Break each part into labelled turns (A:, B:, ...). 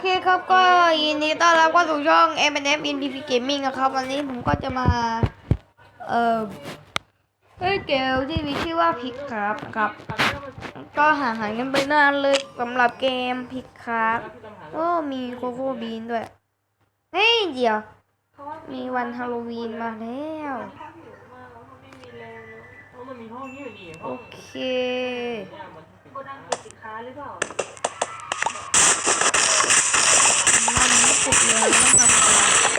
A: เคครับก็ยินดีต้อนรับเข้าสู่ช่อง m n f NPP Gaming นะครับ วันนี้ผมก็จะมา เอ่อเล่นเกมที่มีชื่อว่าพิกครับนะครับ ก็ห่างหายกันไปนานเลยสำหรับเกมพิกครับโอ้มีโคโค่บีนด้วยเฮ้ยเดี๋ยว มีวันฮาโลวีนมาแล้ว
B: มันมีห้องนี่อยู่นี่ห้
A: โอ
B: อง
A: เค
B: เนี่ยมัน
C: โกดังเก็บสินค้าหรือเปล่า
A: มันไม่ติดเลยต้องทำอะไร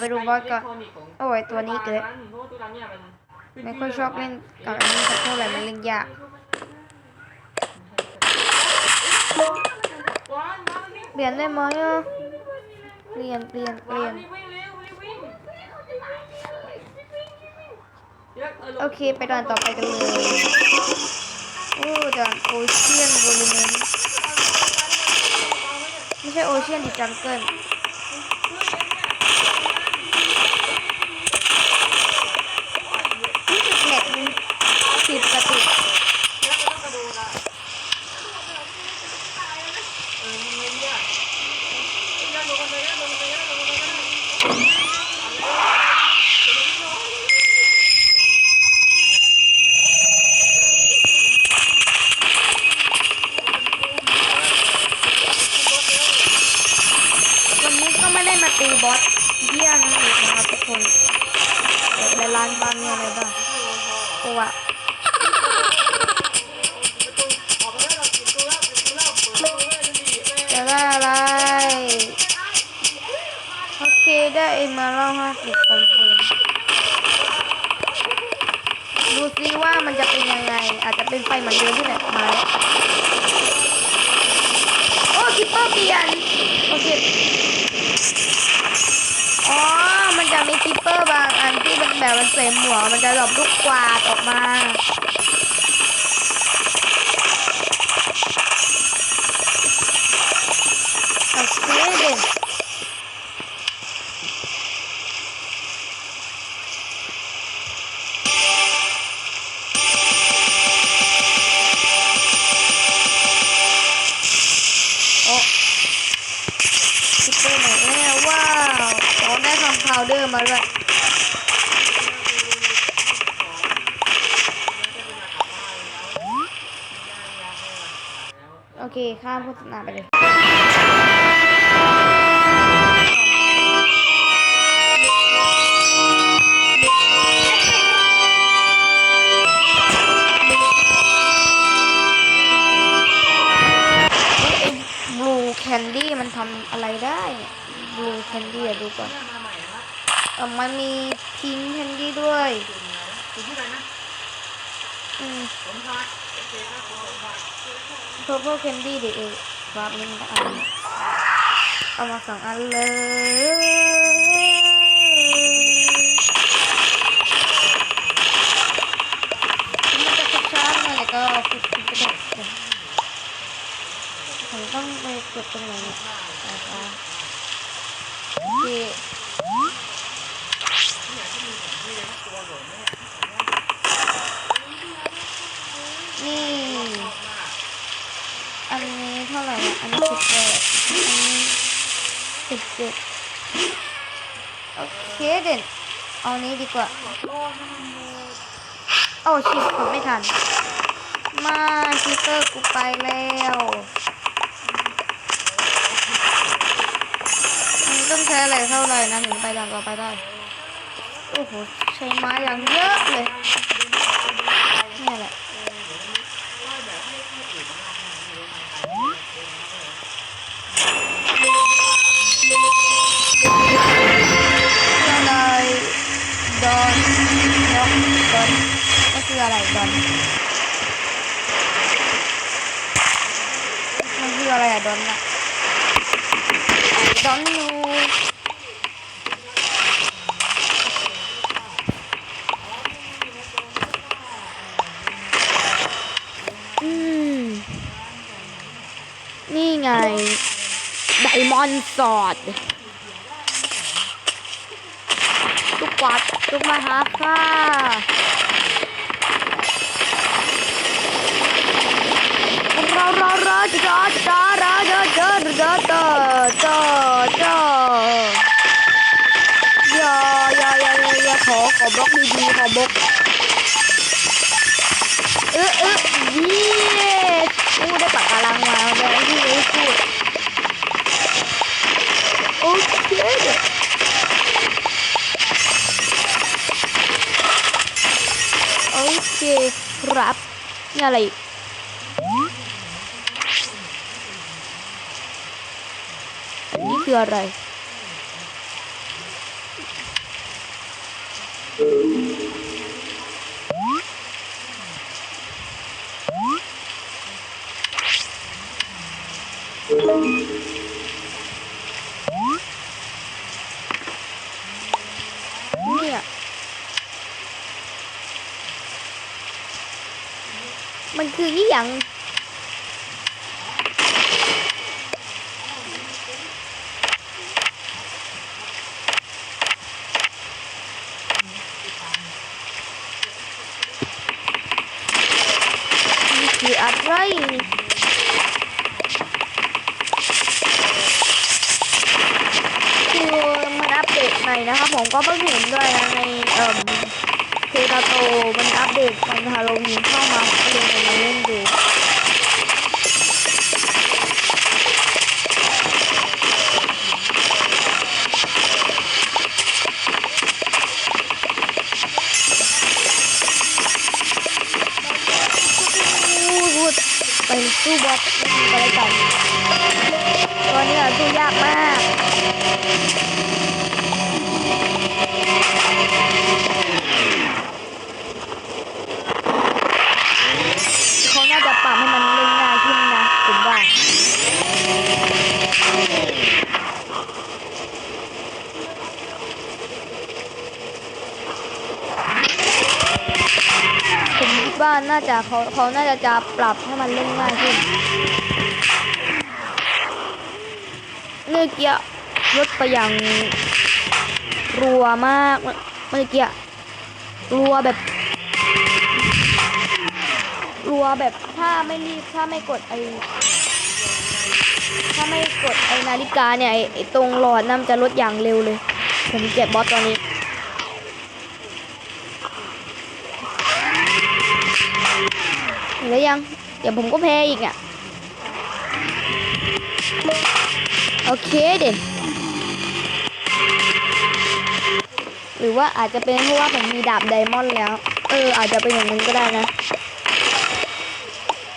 A: ไปดูบอสก่อนโอ้ยตัวนี้เกิดไม่ค่อยชอบเล่นกับอันนี้สักเท่าไหร่มันเล่นยากเปลี่ยนได้ไหมอะเปลี่ยนเปลี่ยนเปลี่ย
B: นเร็วรีบวิ่งเดี๋ยว
A: โอเคไปด่านต่อไปกันเลย โอ้ด่านโอเชียนโวลูเมนไม่ใช่โอเชียนดิจังเกิลรู้สึกเน็ตมันผิดปกติ
B: แล้วก็ต้องกระโดดอะเออทำไงดีอะเดี๋ยวลงกันไปแล้วลงกันไปแล้วลงกันไปแล้ วั
A: นนี้ก็ไม่ได้มาตีบอสเยี่ยนั่นเองนะครับทุกคนแต่ร้านบางเนี่ยอะไรบ้างตัว
B: เค
A: ได้เอ็มมาเล่าห้าสิบคอนเฟิร์มดูซิว่ามันจะเป็นยังไง อาจจะเป็นไฟเหมือนเดิมที่ไหนมาแล้โอ้คิปเปอร์เปลี่ยนโอเคอ๋อ มันจะมีคิปเปอร์บางอันที่เป็นแบบมันใส่หมวกมันจะหลบลูกกวาดออกมา พาวเดอร์มาด้วยโอเค ข้ามโฆษณาไปเลย มันมีพิงแคนดี้ด้วย
B: คุณชื่ออะไรนะ
A: อืม
B: ผมพาโอเคครับผมพา
A: เพอร์เพลแคนดี้ดิเอครับนี่มันอันเอามาสองอันเลยมันจะกระชากหน่อยก็ฝึกฝึกกระโดดเลยผมต้องไปกดตรงไหนเนี่ยนะคะโอเค นี่ อันนี้เท่าไหร่นะ อันนี้สิบแปดอันนี้สิบเจ็ดโอเคเด่นเอานี้ดีกว่า โอ้ชิปกดไม่ทัน มาชิปเปอร์กูไปแล้วมันต้องใช้อะไรเท่าไหร่นะถึงไปด่านต่อไปได้ โอ้โห ใช้ไม้อย่างเยอะเลย คืออะไรดอนมันคืออะไรอะดอนอะ don't know อืมนี่ไง ไดมอนด์สอดลูกวาดลูกมาหาค่ะ รอร อรอจอจอรอจอจอจอจอจอจอยอยอยอยอยขอขอบล็อกดีๆขอบล็อกเออเออเย้พูดได้ปากกาลังมาเลยที่ไม่พูดโอเคโอเคครับนี่อะไรอีก นี่คืออะไร เนี่ยมันคือยี่หยัง นี่คื อะไรคือมันอัปเดตใหม่นะครับผมก็เพิ่งเห็นด้วยในเอ่อเทตาโตมันอัปเดตมันฮาโลวีนเข้ามาเลยมาเล่นดู พู ดไปสู้บอสไปเลยกันตัวนี้สู้ยากมากเขาน่าจะปรับให้มันเล่นง่ายขึ้นนะผมว่า ว่าน่าจะเขาเขาน่าจะจะปรับให้มันเล่นง่ายขึ้นเมื่อกี้รถไปอย่างรัวมากเมื่อกี้รัวแบบรัวแบบถ้าไม่รีบถ้าไม่กดไอถ้าไม่กดไอนาฬิกาเนี่ยไอตรงหลอดนั่นมันจะลดอย่างเร็วเลย ผมเก็บบอสตอนนี้ ห็นแล้วยัง เดี๋ยวผมก็แพ้อีกอะ โอเคเด่นหรือว่าอาจจะเป็นเพราะว่าผมมีดาบไดมอนด์แล้ว เออ อาจจะเป็นอย่างนั้นก็ได้นะ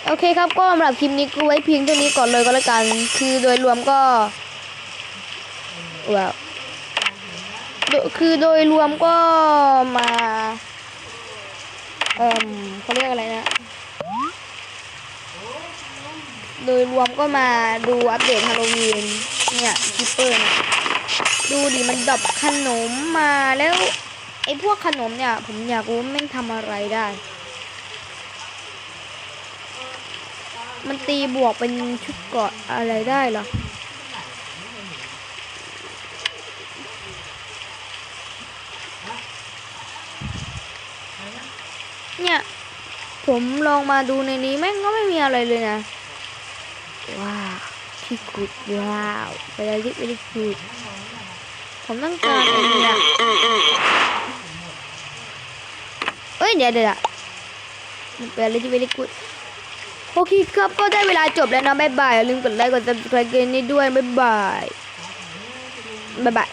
A: โอเคครับก็สำหรับคลิปนี้ก็ไว้เพียงเท่านี้ก่อนเลยก็แล้วกัน คือโดยรวมก็ว้าวคือโดยรวมก็มา เอ่มเขาเรียกอะไรนะโดยรวมก็มาดูอัปเดตฮาโลวีนเนี่ยคิปเปอร์เนี่ยดูดิมันดรอปขนมมาแล้วไอ้พวกขนมเนี่ย ผมอยากรู้ว่าแม่งทำอะไรได้ มันตีบวกเป็นชุดเกาะอะไรได้หรอ เนี่ย ผมลองมาดูในนี้แม่งก็ไม่มีอะไรเลยนะ ว้าวที่กุดว้าวไปเลยที่ไปที่กุดผมต้องการไอ้เนี่ยเอ้ยเดี๋ยวเดี๋ยวมันเป็นอะไรที่ไปที่กุดโอเคครับก็ได้เวลาจบแล้วนะบ๊ายบายอย่าลืมกดไลค์กด subscribe กันนี้ด้วยบ๊ายบายบ๊ายบาย